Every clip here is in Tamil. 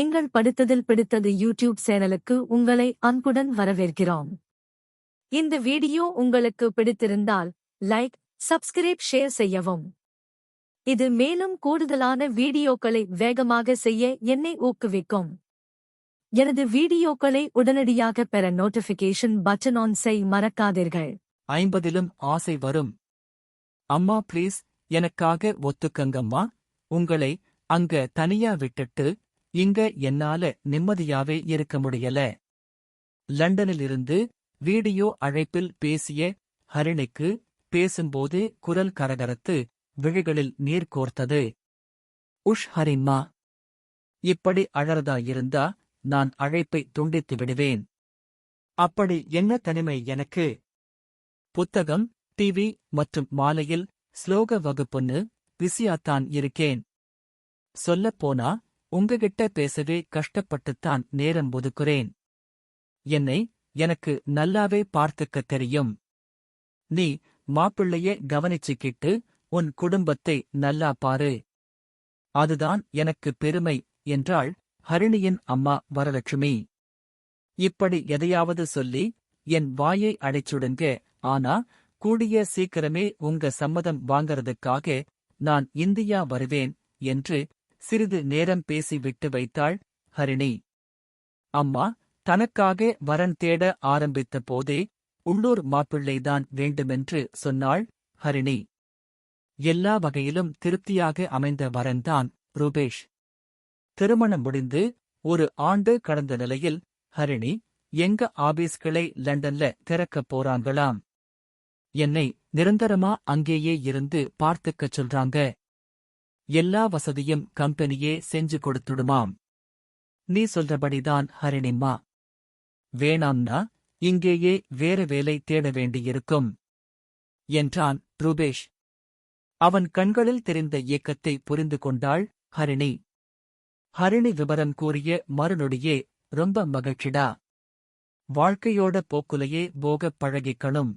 எங்கள் படித்ததில் பிடித்தது யூடியூப் சேனலுக்கு உங்களை அன்புடன் வரவேற்கிறோம். இந்த வீடியோ உங்களுக்கு பிடித்திருந்தால் லைக் சப்ஸ்கிரைப் ஷேர் செய்யவும். இது மேலும் கூடுதலான வீடியோக்களை வேகமாக செய்ய என்னை ஊக்குவிக்கும். எனது வீடியோக்களை உடனடியாக பெற நோட்டிபிகேஷன் பட்டன் ஆன் செய் மறக்காதீர்கள். ஐம்பதிலும் ஆசை வரும். அம்மா ப்ளீஸ் எனக்காக ஒத்துக்கங்கம்மா. உங்களை அங்க தனியா விட்டுட்டு இங்க என்னால நிம்மதியாவே இருக்க முடியல. லண்டனிலிருந்து வீடியோ அழைப்பில் பேசிய ஹரிணிக்கு பேசும்போது குரல் கரகரத்து விழிகளில் நீர் கோர்த்தது. உஷ் ஹரிம்மா இப்படி அழறதா இருந்தா நான் அழைப்பை துண்டித்து விடுவேன். அப்படி என்ன தனிமை எனக்கு? புத்தகம் டிவி மற்றும் மாலையில் ஸ்லோக வகுப்புன்னு பிஸியாத்தான் இருக்கேன். சொல்லப்போனா உங்ககிட்ட பேசவே கஷ்டப்பட்டுத்தான் நேரம் ஒதுக்குறேன். என்னை எனக்கு நல்லாவே பார்த்துக்க தெரியும். நீ மாப்பிள்ளைய கவனிச்சுக்கிட்டு உன் குடும்பத்தை நல்லா பாரு. அதுதான் எனக்கு பெருமை என்றாள் ஹரிணியின் அம்மா வரலட்சுமி. இப்படி எதையாவது சொல்லி என் வாயை அடைச்சுடுங்க ஆனா கூடிய சீக்கிரமே உங்க சம்மதம் வாங்கறதுக்காக நான் இந்தியா வருவேன் என்று சிறிது நேரம் பேசி விட்டு வைத்தாள் ஹரிணி அம்மா தனக்காக வரன் தேட ஆரம்பித்த போதே உள்ளூர் மாப்பிள்ளைதான் வேண்டுமென்று சொன்னாள் ஹரிணி எல்லா வகையிலும் திருப்தியாக அமைந்த வரன்தான் ரூபேஷ். திருமணம் முடிந்து ஒரு ஆண்டு கடந்த நிலையில் ஹரிணி எங்க ஆபீஸ்களை லண்டன்ல திறக்கப் போறாங்களாம்? என்னை நிரந்தரமா அங்கேயே இருந்து பார்த்துக்கச் சொல்றாங்க எல்லா வசதியும் கம்பெனியே செஞ்சு கொடுத்துடுமாம். நீ சொல்றபடிதான் ஹரிணிம்மா வேணாம்னா இங்கேயே வேற வேலை தேட வேண்டியிருக்கும் என்றான் ரூபேஷ். அவன் கண்களில் தெரிந்த இயக்கத்தை புரிந்து கொண்டாள் ஹரிணி. ஹரிணி விவரம் கூறிய மறுநொடியே ரொம்ப மகிழ்ச்சிடா. வாழ்க்கையோட போக்குலையே போகப் பழகிக்கணும்.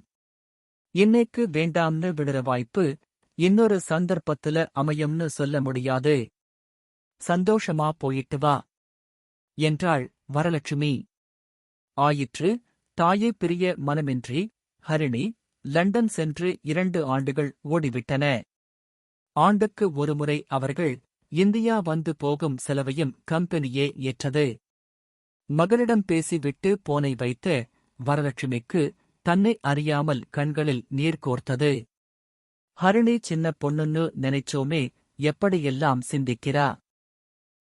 இன்னைக்கு வேண்டாம்னு விடுற வாய்ப்பு இன்னொரு சந்தர்ப்பத்துல அமையும்னு சொல்ல முடியாது. சந்தோஷமா போயிட்டு வா. என்றாள் வரலட்சுமி. ஆயிற்று தாயே பிரிய மனமின்றி ஹரிணி லண்டன் சென்று இரண்டு ஆண்டுகள் ஓடிவிட்டன. ஆண்டுக்கு ஒருமுறை அவர்கள் இந்தியா வந்து போகும் செலவையும் கம்பெனியே ஏற்றது. மகளிடம் பேசிவிட்டு போனை வைத்த வரலட்சுமிக்கு தன்னை அறியாமல் கண்களில் நீர் கோர்த்தது. ஹரிணி சின்ன பொண்ணுன்னு நினைச்சோமே எப்படியெல்லாம் சிந்திக்கிறா?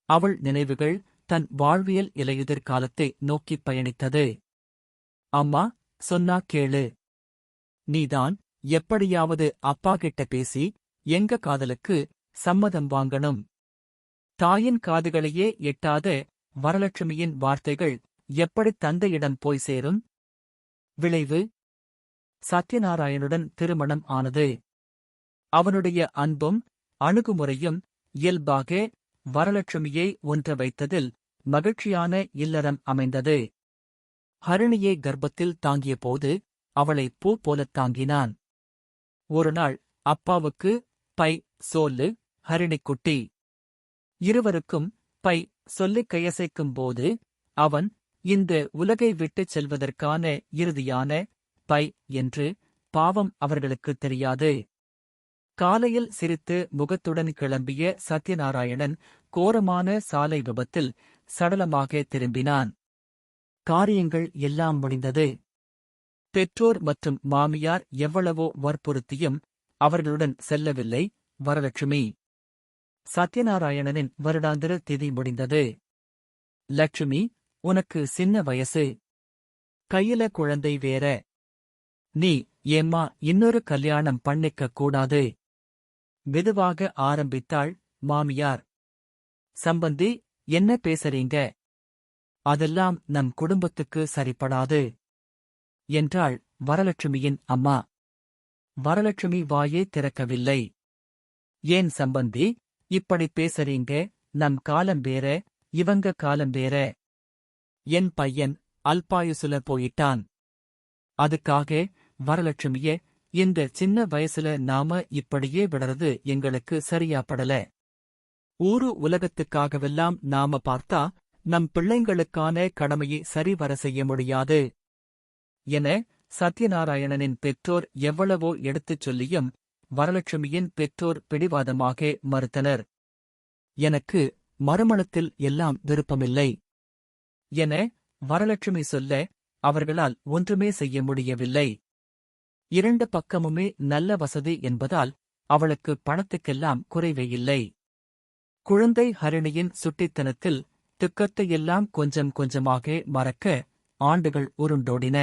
அவள் நினைவுகள் தன் வாழ்வியல் இலையுதிர் காலத்தை நோக்கிப் பயணித்தது. அம்மா சொன்னா கேளு. நீதான் எப்படியாவது அப்பா கிட்ட பேசி எங்க காதலுக்கு சம்மதம் வாங்கணும்? தாயின் காதுகளையே எட்டாத வரலட்சுமியின் வார்த்தைகள் எப்படி தந்தையிடம் போய் சேரும்? விளைவு? சத்யநாராயணுடன் திருமணம் ஆனது. அவனுடைய அன்பும் அணுகுமுறையும் இயல்பாக வரலட்சுமியை ஒன்ற வைத்ததில் மகிழ்ச்சியான இல்லறம் அமைந்தது. ஹரிணியை கர்ப்பத்தில் தாங்கிய போது அவளை பூ போலத் தாங்கினான். ஒருநாள் அப்பாவுக்கு பை சோல்லு ஹரிணிக்குட்டி. இருவருக்கும் பை சொல்லிக் கையசைக்கும் போது அவன் இந்த உலகை விட்டுச் செல்வதற்கான இறுதியான பை என்று பாவம் அவர்களுக்குத் தெரியாது. காலையில் சிரித்து முகத்துடன் கிளம்பிய சத்யநாராயணன் கோரமான சாலை விபத்தில் சடலமாக திரும்பினான். காரியங்கள் எல்லாம் முடிந்தது. பெற்றோர் மற்றும் மாமியார் எவ்வளவோ வற்புறுத்தியும் அவர்களுடன் செல்லவில்லை வரலட்சுமி. சத்யநாராயணனின் வருடாந்திர திதி முடிந்தது. லட்சுமி உனக்கு சின்ன வயசு. கையில குழந்தை வேற. நீ ஏம்மா இன்னொரு கல்யாணம் பண்ணிக்க கூடாது. மெதுவாக ஆரம்பித்தாள் மாமியார் சம்பந்தி என்ன பேசறீங்க? அதெல்லாம் நம் குடும்பத்துக்கு சரிப்படாது என்றாள் வரலட்சுமியின் அம்மா. வரலட்சுமி வாயே திறக்கவில்லை. ஏன் சம்பந்தி இப்படி பேசறீங்க? நம் காலம் வேற இவங்க காலம் வேற. என் பையன் அல்பாயுசுல போயிட்டான். அதுக்காக வரலட்சுமியே இந்த சின்ன வயசுல நாம இப்படியே விடறது எங்களுக்கு சரியா படல. ஊரு உலகத்துக்காகவெல்லாம் நாம பார்த்தா நம் பிள்ளைங்களுக்கான கடமையை சரிவர செய்ய முடியாது. என சத்யநாராயணனின் பெற்றோர் எவ்வளவோ எடுத்துச் சொல்லியும் வரலட்சுமியின் பெற்றோர் பிடிவாதமாக மறுத்தனர். எனக்கு மறுமணத்தில் எல்லாம் விருப்பமில்லை. என வரலட்சுமி சொல்ல அவர்களால் ஒன்றுமே செய்ய முடியவில்லை. இரண்டு பக்கமுமே நல்ல வசதி என்பதால் அவளுக்கு பணத்துக்கெல்லாம் குறைவே இல்லை. குழந்தை ஹரிணியின் சுட்டித்தனத்தில் துக்கத்தையெல்லாம் கொஞ்சம் கொஞ்சமாக மறக்க ஆண்டுகள் உருண்டோடின.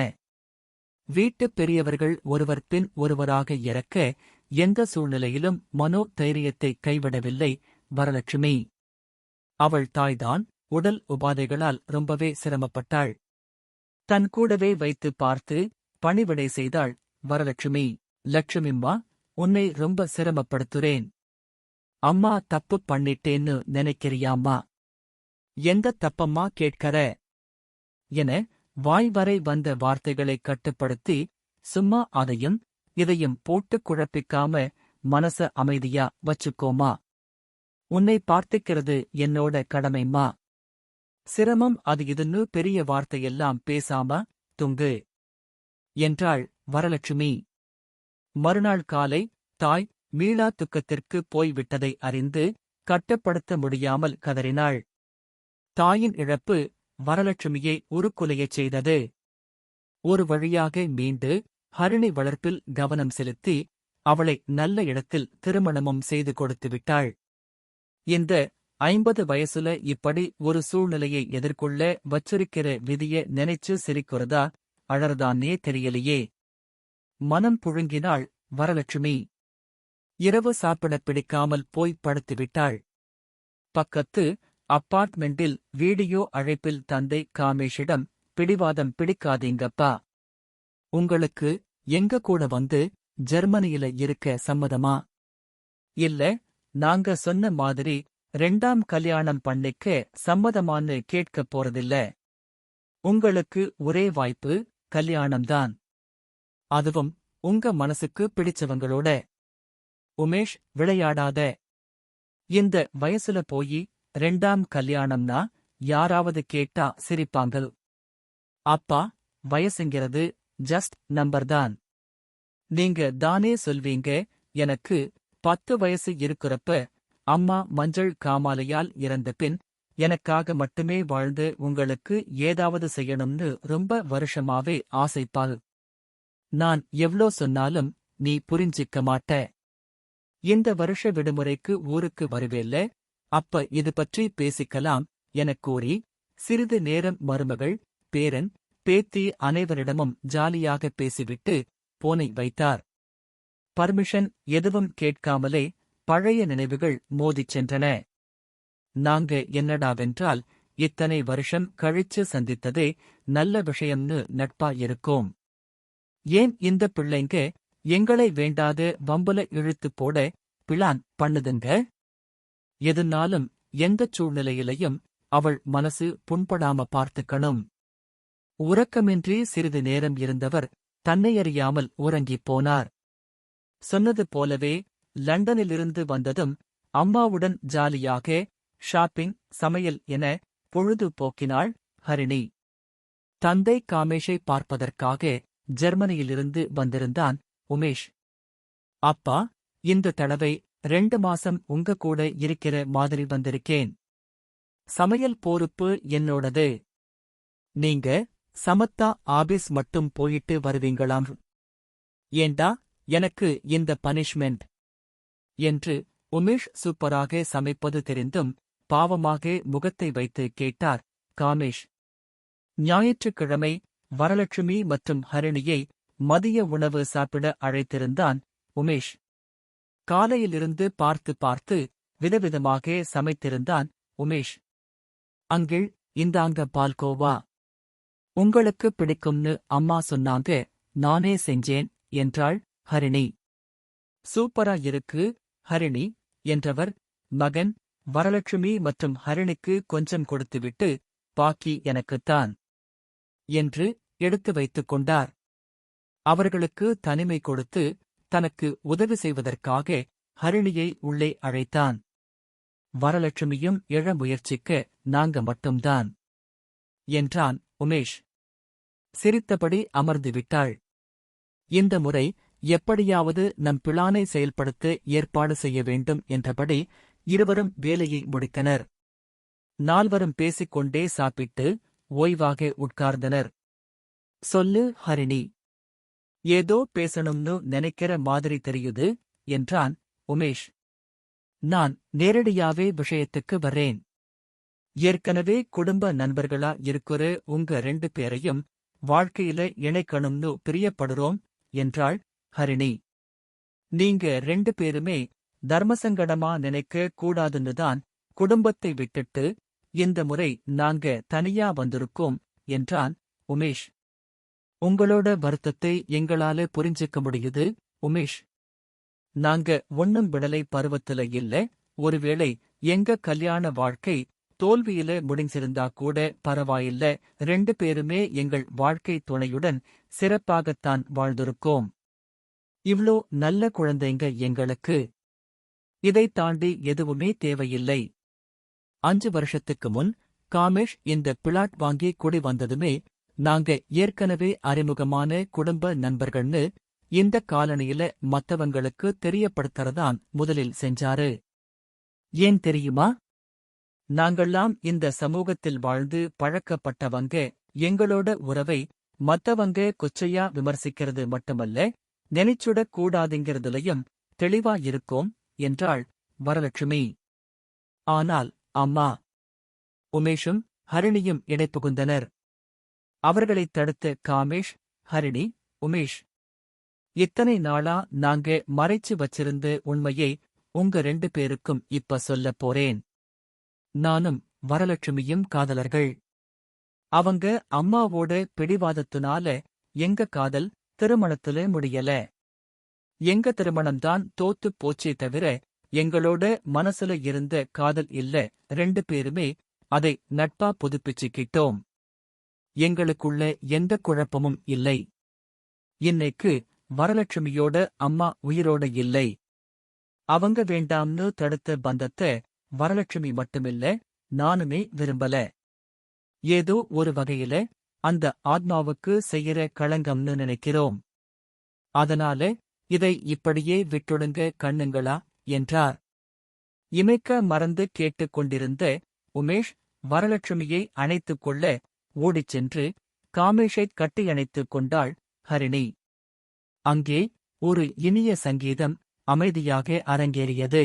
வீட்டுப் பெரியவர்கள் ஒருவர் பின் ஒருவராக இறக்க எந்த சூழ்நிலையிலும் மனோ தைரியத்தை கைவிடவில்லை வரலட்சுமி. அவள் தாய்தான் உடல் உபாதைகளால் ரொம்பவே சிரமப்பட்டாள். தன் கூடவே வைத்து பார்த்து பணிவிடை செய்தாள் வரலட்சுமி லட்சுமிம்மா உன்னை ரொம்ப சிரமப்படுத்துறேன். அம்மா தப்பு பண்ணிட்டேன்னு நினைக்கிறியாம்மா? எந்த தப்பம்மா கேட்கற? என வாய் வரை வந்த வார்த்தைகளை கட்டுப்படுத்தி சும்மா அதையும் இதையும் போட்டுக் குழப்பிக்காம மனச அமைதியா வச்சுக்கோமா? உன்னை பார்த்துக்கிறது என்னோட கடமைம்மா. சிரமம் அது இதுன்னு பெரிய வார்த்தையெல்லாம் பேசாம துங்கு. என்றாள் வரலட்சுமி. மறுநாள் காலை தாய் மீளா துக்கத்திற்கு போய்விட்டதை அறிந்து கட்டப்படுத்த முடியாமல் கதறினாள். தாயின் இழப்பு வரலட்சுமியை உருக்குலையச் செய்தது. ஒரு வழியாக மீண்டு ஹரிணி வளர்ப்பில் கவனம் செலுத்தி அவளை நல்ல இடத்தில் திருமணமும் செய்து கொடுத்து விட்டாள். இந்த ஐம்பது வயசுல இப்படி ஒரு சூழ்நிலையை எதிர்கொள்ள வச்சிருக்கிற விதிய நினைச்சு சிரிக்கிறதா அழறதானே தெரியலையே. மனம் புழுங்கினாள் வரலட்சுமி. இரவு சாப்பிடப் பிடிக்காமல் போய் படுத்துவிட்டாள் பக்கத்து அப்பார்ட்மெண்டில் வீடியோ அழைப்பில் தந்தை காமேஷிடம் பிடிவாதம் பிடிக்காதீங்கப்பா. உங்களுக்கு எங்க கூட வந்து ஜெர்மனியில இருக்க சம்மதமா? இல்ல நாங்க சொன்ன மாதிரி ரெண்டாம் கல்யாணம் பண்ணிக்க சம்மதமான்னு கேட்கப் போறதில்ல. உங்களுக்கு ஒரே வாய்ப்பு கல்யாணம்தான். அதுவும் உங்க மனசுக்கு பிடிச்சவங்களோட. உமேஷ் விளையாடாத. இந்த வயசுல போயி ரெண்டாம் கல்யாணம்னா யாராவது கேட்டா சிரிப்பாங்க அப்பா வயசுங்கிறது ஜஸ்ட் நம்பர் தான். நீங்க தானே சொல்வீங்க எனக்கு பத்து வயசு இருக்கிறப்ப அம்மா மஞ்சள் காமாலையால் இறந்த பின் எனக்காக மட்டுமே வாழ்ந்து உங்களுக்கு ஏதாவது செய்யணும்னு ரொம்ப வருஷமாவே ஆசைப்பாள். நான் எவ்ளோ சொன்னாலும் நீ புரிஞ்சிக்க மாட்ட. இந்த வருஷ விடுமுறைக்கு ஊருக்கு வருவேல்ல? அப்ப இது பற்றி பேசிக்கலாம் எனக் கூறி சிறிது நேரம் மருமகள் பேரன் பேத்தி அனைவரிடமும் ஜாலியாக பேசிவிட்டு போனை வைத்தார். பர்மிஷன் எதுவும் கேட்காமலே பழைய நினைவுகள் மோதிச் சென்றன. நாங்க என்னடாவென்றால் இத்தனை வருஷம் கழிச்சு சந்தித்ததே நல்ல விஷயம்னு நட்பா இருக்கோம். ஏன் இந்த பிள்ளைங்க எங்களை வேண்டாத வம்புல இழுத்து போட பிளான் பண்ணுதுங்க? எதுனாலும் எந்தச் சூழ்நிலையிலையும் அவள் மனசு புண்படாம பார்த்துக்கணும். உறக்கமின்றி சிறிது நேரம் இருந்தவர் தன்னையறியாமல் உறங்கிப் போனார். சொன்னது போலவே லண்டனிலிருந்து வந்ததும் அம்மாவுடன் ஜாலியாக ஷாப்பிங் சமையல் என பொழுது போக்கினாள் ஹரிணி. தந்தை காமேஷை பார்ப்பதற்காக ஜெர்மனியிலிருந்து வந்திருந்தான் உமேஷ். அப்பா இந்த தடவை ரெண்டு மாசம் உங்க கூட இருக்கிற மாதிரி வந்திருக்கேன். சமையல் பொறுப்பு என்னோடது. நீங்க சமத்தா ஆபீஸ் மட்டும் போயிட்டு வருவீங்களாம். ஏண்டா எனக்கு இந்த பனிஷ்மெண்ட்? என்று உமேஷ் சூப்பராக சமைப்பது தெரிந்தும் பாவமாக முகத்தை வைத்து கேட்டார் காமேஷ். ஞாயிற்றுக்கிழமை வரலட்சுமி மற்றும் ஹரிணியை மதிய உணவு சாப்பிட அழைத்திருந்தான் உமேஷ். காலையிலிருந்து பார்த்து பார்த்து விதவிதமாக சமைத்திருந்தான் உமேஷ். அங்கிள் இந்தாங்க பால்கோவா. உங்களுக்கு பிடிக்கும்னு அம்மா சொன்னாங்க நானே செஞ்சேன் என்றாள் ஹரிணி. சூப்பரா இருக்கு ஹரிணி என்றவர் மகன் வரலட்சுமி மற்றும் ஹரிணிக்கு கொஞ்சம் கொடுத்துவிட்டு பாக்கி எனக்குத்தான். என்று எடுத்து வைத்துக் கொண்டார். அவர்களுக்கு தனிமை கொடுத்து தனக்கு உதவி செய்வதற்காக ஹரிணியை உள்ளே அழைத்தான். வரலட்சுமியும் எழ முயற்சிக்க நாங்க மட்டும்தான் என்றான் உமேஷ். சிரித்தபடி அமர்ந்து விட்டாள். இந்த முறை எப்படியாவது நம் பிளானை செயல்படுத்த ஏற்பாடு செய்ய வேண்டும் என்றபடி இருவரும் வேலையை முடித்தனர். நால்வரும் பேசிக்கொண்டே சாப்பிட்டு ஓய்வாக உட்கார்ந்தனர். சொல்லு ஹரிணி. ஏதோ பேசணும்னு நினைக்கிற மாதிரி தெரியுது என்றான் உமேஷ். நான் நேரடியாவே விஷயத்துக்கு வர்றேன். ஏற்கனவே குடும்ப நண்பர்களா இருக்கிற உங்க ரெண்டு பேரையும் வாழ்க்கையில இணைக்கணும்னு பிரியப்படுறோம் என்றாள் ஹரிணி. நீங்க ரெண்டு பேருமே தர்மசங்கடமா நினைக்க கூடாதுன்னு தான் குடும்பத்தை விட்டுட்டு இந்த முறை நாங்க தனியா வந்திருக்கோம் என்றான் உமேஷ். உங்களோட வருத்தத்தை எங்களால புரிஞ்சுக்க முடியுது உமேஷ். நாங்க ஒண்ணும் விடலை பருவத்துல இல்ல. ஒருவேளை எங்க கல்யாண வாழ்க்கை தோல்வியில முடிஞ்சிருந்தா கூட பரவாயில்ல. ரெண்டு பேருமே எங்கள் வாழ்க்கை துணையுடன் சிறப்பாகத்தான் வாழ்ந்திருக்கோம். இவ்ளோ நல்ல குழந்தைங்க எங்களுக்கு. இதைத் தாண்டி எதுவுமே தேவையில்லை. அஞ்சு வருஷத்துக்கு முன் காமேஷ் இந்த பிளாட் வாங்கி குடி வந்ததுமே நாங்க ஏற்கனவே அறிமுகமான குடும்ப நண்பர்கள்னு இந்த காலனியில மத்தவங்களுக்கு தெரியப்படுத்துறதான் முதலில் செஞ்சாரு. ஏன் தெரியுமா? நாங்கெல்லாம் இந்த சமூகத்தில் வாழ்ந்து பழக்கப்பட்டவங்க எங்களோட உறவை மத்தவங்க கொச்சையா விமர்சிக்கிறது மட்டுமல்ல நினைச்சுடக் கூடாதுங்கிறதுலயும் தெளிவா இருக்கோம் என்றாள் வரலட்சுமி. ஆனால் அம்மா. உமேஷும் ஹரிணியும் இடைப்புகுந்தனர் அவர்களைத் தடுத்த காமேஷ் ஹரிணி உமேஷ். இத்தனை நாளா நாங்க மறைச்சு வச்சிருந்த உண்மையை உங்க ரெண்டு பேருக்கும் இப்ப சொல்லப் போறேன். நானும் வரலட்சுமியும் காதலர்கள். அவங்க அம்மாவோட பிடிவாதத்தினால எங்க காதல் திருமணத்துல முடியல. எங்க திருமணம்தான் தோத்துப் போச்சே தவிர எங்களோட மனசுல இருந்த காதல் இல்ல ரெண்டு பேருமே அதை நட்பா புதுப்பிச்சுக்கிட்டோம். எங்களுக்குள்ள எந்த குழப்பமும் இல்லை. இன்னைக்கு வரலட்சுமியோட அம்மா உயிரோட இல்லை. அவங்க வேண்டாம்னு தடுத்த பந்தத்தை வரலட்சுமி மட்டுமில்ல நானுமே விரும்பல. ஏதோ ஒரு வகையில அந்த ஆத்மாவுக்கு செய்யற களங்கம்னு நினைக்கிறோம். அதனால இதை இப்படியே விட்டுடுங்க கண்ணுங்களா? என்றார். இமைக்க மறந்து கேட்டுக் கொண்டிருந்த உமேஷ் வரலட்சுமியை அணைத்துக் கொள்ள ஓடிச் சென்று காமேஷைக் கட்டியணைத்துக் கொண்டாள் ஹரிணி. அங்கே ஒரு இனிய சங்கீதம் அமைதியாக அரங்கேறியது.